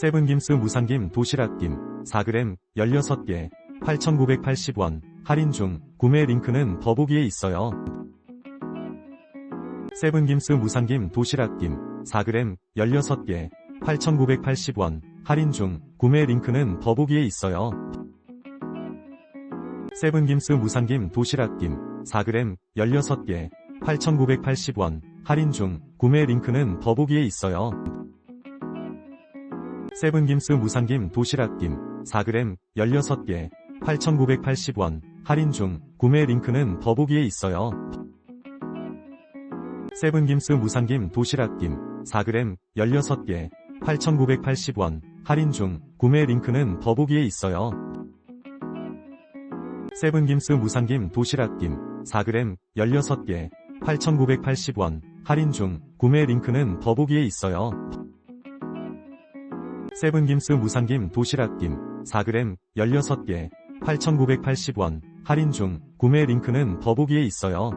세븐김스 무상김 도시락김 4g 16개 8,980원 할인 중 구매 링크는 더보기에 있어요. 세븐김스 무상김 도시락김 4g 16개 8,980원 할인 중 구매 링크는 더보기에 있어요. 세븐김스 무상김 도시락김 4g 16개 8,980원 할인 중 구매 링크는 더보기에 있어요. 세븐김스 무상김 도시락김 4g 16개 8,980원 할인 중 구매 링크는 더보기에 있어요. 세븐김스 무상김 도시락김 4g 16개 8,980원 할인 중 구매 링크는 더보기에 있어요. 세븐김스 무상김 도시락김 4g 16개 8,980원 할인 중 구매 링크는 더보기에 있어요. 세븐김스 무상김 도시락김 4g 16개 8,980원 할인 중 구매 링크는 더보기에 있어요.